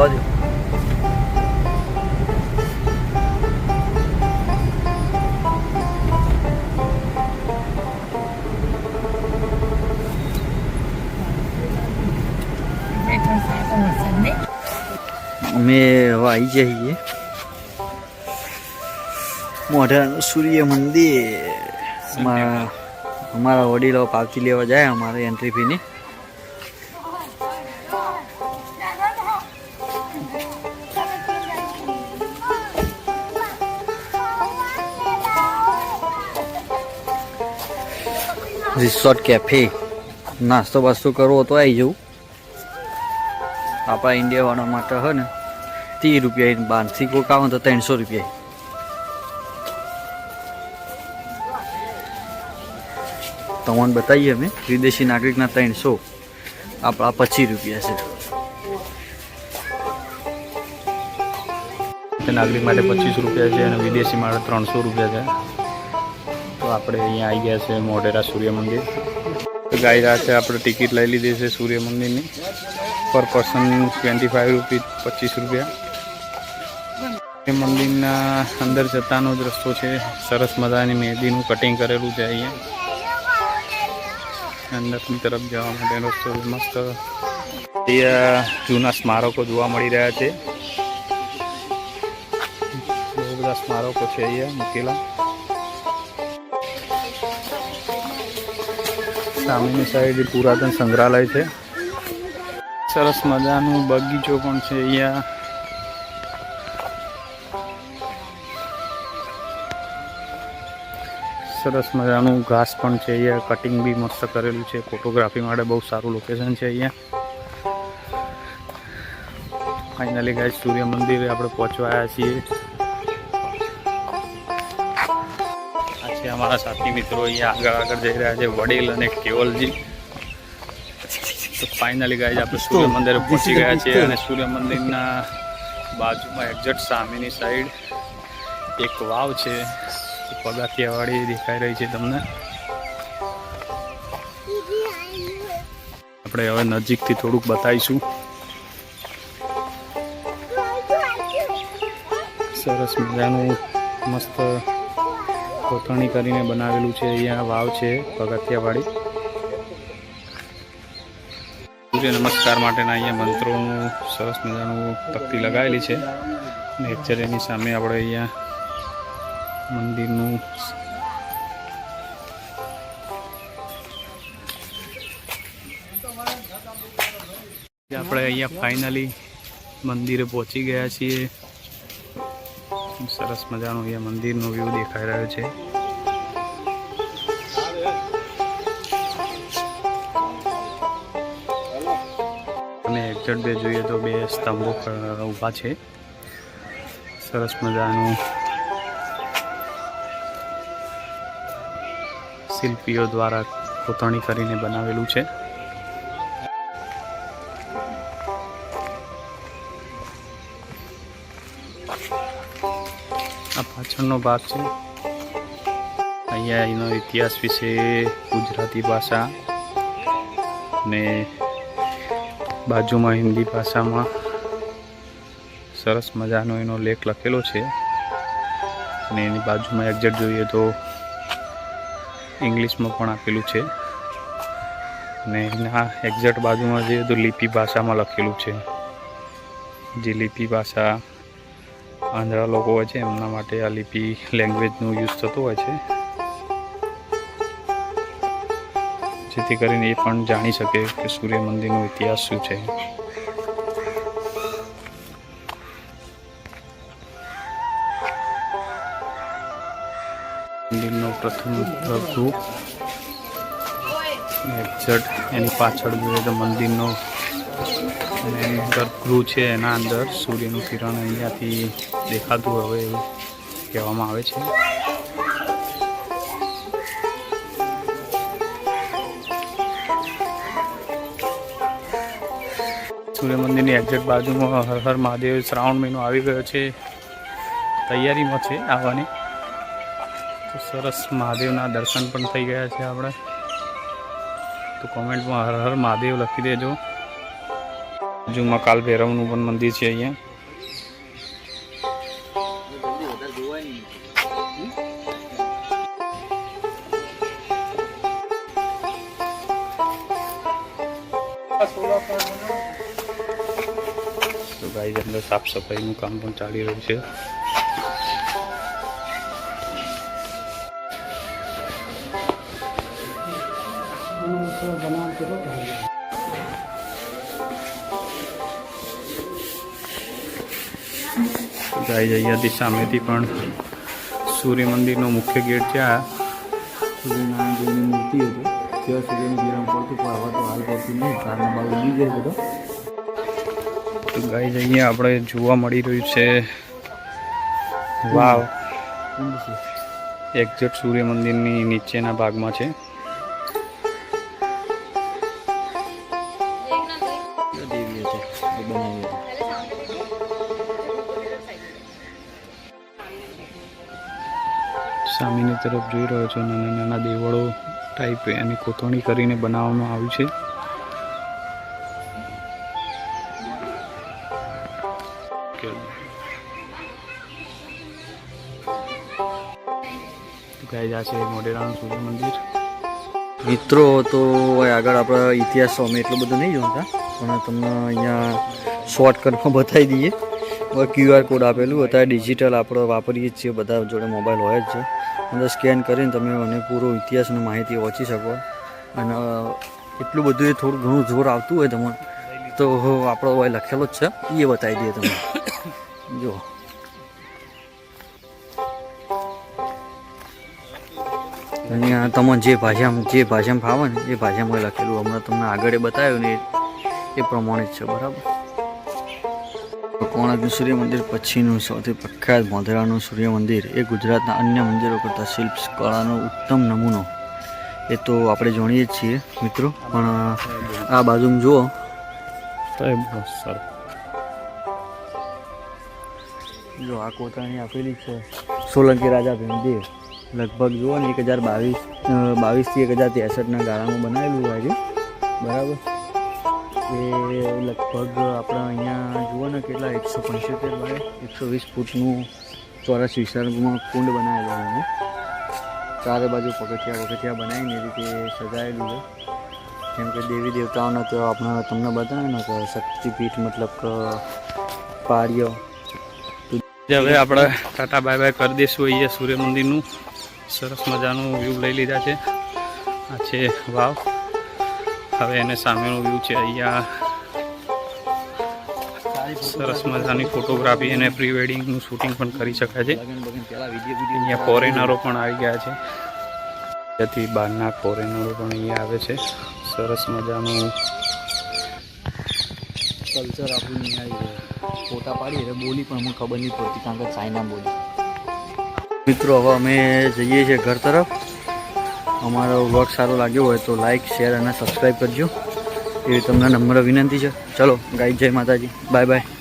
જવા દો અમે હવે આવી જઈએ. મોઢાનું સૂર્ય મંદિર. અમારા અમારા વડીલો પાવતી લેવા જાય અમારે એન્ટ્રી ફીની રિસોર્ટ કેફે નાસ્તો બાસ્તો કરવો તો આવી જવું. આપણા ઇન્ડિયાવાળા માટે હોય ને, ત્રીસ રૂપિયા બહારથી કોઈક આવે તો ત્રણસો રૂપિયા. તમને બતાવીએ અમે, વિદેશી નાગરિકના ત્રણસો. આપણા પચીસ રૂપિયા છે. નાગરિક માટે પચીસ રૂપિયા છે અને વિદેશી માટે ત્રણસો રૂપિયા છે. આપણે અહીંયા આવી ગયા છે મોઢેરા સૂર્ય મંદિર. ગાઈ રહ્યા છે આપણે ટિકિટ લઈ લીધી છે સૂર્ય મંદિરની. પર પર્સન ટ્વેન્ટી ફાઈવ રૂપી, પચીસ રૂપિયા. મંદિરના અંદર જતાનો જ રસ્તો છે. સરસ મજાની મહેંદીનું કટિંગ કરેલું છે અહીંયા. અંદરની તરફ જવા માટેનો રસ્તો મસ્ત. અહીંયા જૂના સ્મારકો જોવા મળી રહ્યા છે. બહુ બધા સ્મારકો છે અહીંયા મૂકેલા. સામેની સાઈડ પુરાતન સંગ્રહાલય છે. સરસ મજાનું બગીચો પણ છે અહીંયા. સરસ મજાનું ઘાસ પણ છે અહીંયા. કટિંગ બી મસ્ત કરેલું છે. ફોટોગ્રાફી માટે બહુ સારું લોકેશન છે અહીંયા. ફાઇનલી ગાય સૂર્ય મંદિરે આપણે પહોંચવા આવ્યા છીએ. અમારા સાથી મિત્રો અહીંયા આગળ આગળ જઈ રહ્યા છે વડીલ અને કેવલજી. તો ફાઇનલી ગાય આપણે સૂર્ય મંદિરે પહોંચી ગયા છીએ અને સૂર્ય મંદિરના બાજુમાં એક્ઝેક્ટ સામેની સાઈડ એક વાવ છે. પગથિયાવાળી દેખાઈ રહી છે તમને. આપણે હવે નજીકથી થોડુંક બતાવીશું. સરસ મજાનું મસ્ત કોતરણી કરીને બનાવેલું છે. અહીંયા વાવ છે પગથિયાવાળી સૂર્ય નમસ્કાર માટેના અહીંયા મંત્રોનું સરસ મજાનું તકતી લગાવેલી છે. અને એકચર એની સામે આપણે અહીંયા મંદિરનું આપણે અહીંયા ફાઇનલી મંદિરે પહોંચી ગયા છીએ. સરસ મજાનું અહીંયા મંદિરનો વ્યૂ દેખાઈ રહ્યો છે. અને એક્ઝેક્ટ બે જોઈએ તો બે સ્તંભો ઊભા છે. સરસ મજાનું શિલ્પીઓ દ્વારા કોતરણી કરીને બનાવેલું છે. આ પાછળનો ભાગ છે. અહીંયા એનો ઇતિહાસ વિશે ગુજરાતી ભાષા ને બાજુમાં હિન્દી ભાષામાં સરસ મજાનો એનો લેખ લખેલો છે. અને એની બાજુમાં એક્ઝેક્ટ જોઈએ તો ઇંગ્લિશમાં પણ આપેલું છે. અને એના એક્ઝેક્ટ બાજુમાં જોઈએ તો લિપિ ભાષામાં લખેલું છે. જે લિપિ ભાષા આંધળા લોકો હોય છે, એમના માટે આ લિપિ લેંગ્વેજનો યુઝ થતો હોય છે. જેથી કરીને એ પણ જાણી શકે કે સૂર્ય મંદિરનો ઇતિહાસ શું છે. મંદિરનો પ્રથમ પ્રભુ એક્ઝેક્ટ એની પાછળ જોઈએ તો મંદિરનો ગર્ભગૃહ છે એના અંદર સૂર્યનું કિરણ અહીંયાથી દેખાતું હવે એવું કહેવામાં આવે છે. સૂર્ય મંદિરની એક્ઝેક્ટ બાજુમાં હર હર મહાદેવ શ્રાવણ મહિનો આવી ગયો છે. તૈયારીમાં છે આવવાની. તો સરસ મહાદેવના દર્શન પણ થઈ ગયા છે આપણે. તો કોમેન્ટમાં હર હર મહાદેવ લખી દેજો. બાજુમાં કાલ ભૈરવનું પણ મંદિર છે અહીંયા. તો ગાઈ અંદર સાફ સફાઈનું કામ પણ ચાલી રહ્યું છે. ગાઈ અહીંયાથી સામેથી પણ સૂર્ય મંદિરનો મુખ્ય ગેટ છે સૂર્યનારાયણ મૂર્તિ હતી ત્યાં સૂર્યનું કિરણ પડતું પણ હવે તો હાલ પડતું નહીં. કારના બાજુ ઉડી બધો. ગાઈ અહીંયા આપણે જોવા મળી રહ્યું છે. વાવ. એક્ઝેક્ટ સૂર્ય મંદિરની નીચેના ભાગમાં છે. સામેની તરફ જોઈ રહ્યો છો નાના નાના દેવળો. ટાઈપ એની કોતરણી કરીને બનાવવામાં આવ્યું છે. ગાય આ છે મોઢેરાનું સૂર્ય મંદિર. મિત્રો, તો આગળ આપણા ઇતિહાસ અમે એટલું બધું નહીં જોતા, પણ તમને અહીંયા શોર્ટકટમાં બતાવી દઈએ. ક્યુઆર કોડ આપેલું અત્યારે ડિજિટલ આપણે વાપરીએ જ છીએ, બધા જોડે મોબાઈલ હોય જ છે. અંદર સ્કેન કરીને તમે મને પૂરો ઇતિહાસની માહિતી વાંચી શકો. અને એટલું બધું એ થોડું ઘણું જોર આવતું હોય તમને, તો આપણો ભાઈ લખેલો જ છે. એ બતાવી દઈએ તમને. જો અહીંયા તમે જે ભાષામાં જે ભાષામાં ફાવે ને એ ભાષામાં લખેલું. હમણાં તમને આગળ બતાવ્યું ને એ- પ્રમાણે જ છે, બરાબર? કોણાર્કનું સૂર્ય મંદિર પછીનું સૌથી પ્રખ્યાત મોધેરાનું સૂર્ય મંદિર એ ગુજરાતના અન્ય મંદિરો કરતાં શિલ્પ કળાનો ઉત્તમ નમૂનો. એ તો આપણે જાણીએ જ છીએ મિત્રો. પણ આ બાજુમાં જુઓ. જો આ કોતરણી આપેલી છે. સોલંકી રાજા ભીમદેવ. લગભગ જુઓ ને એક હજાર બાવીસ બાવીસથી એક હજાર ત્રેસઠના ગાળામાં બનાવેલું હોય છે. બરાબર? એ લગભગ આપણા અહીંયા જુઓ ને કેટલા એકસો પંચોતેર બાય એકસો વીસ ફૂટનું ચોરસ વિસ્તારમાં કુંડ બનાવેલો હોય ચારે બાજુ પગથિયા પગથિયા બનાવીને એ રીતે સજાયેલું છે. જેમ કે દેવી દેવતાઓના તો આપણે તમને બતાવે ને કે શક્તિપીઠ મતલબ કે પાડ્યો હવે આપણે ટાટા બાય બાય કરી દઈશું અહીંયા સૂર્ય મંદિરનું સરસ મજાનું વ્યૂ લઈ લીધા છે. આ છે વાવ. હવે એને સામેનું વ્યૂ છે અહીંયા. સરસ મજાની ફોટોગ્રાફી અને પ્રી વેડિંગનું શૂટિંગ પણ કરી શકાય છે. પહેલા વીડિયો અહીંયા ફોરેનરો પણ આવી ગયા છે. ત્યાંથી બહારના ફોરેનરો પણ અહીંયા આવે છે. સરસ મજાનું કલ્ચર આપણું નહીં ફોટા પાડીએ એટલે બોલી પણ અમને ખબર નહીં પડતી કારણ કે ચાઇના બોલી. મિત્રો હવે અમે જઈએ છીએ ઘર તરફ. અમારો વ્લોગ સારો લાગ્યો હોય તો લાઈક શેર અને સબસ્ક્રાઈબ કરજો. એવી તમને નમ્ર વિનંતી છે. ચલો ગાઈ જય માતાજી. Bye bye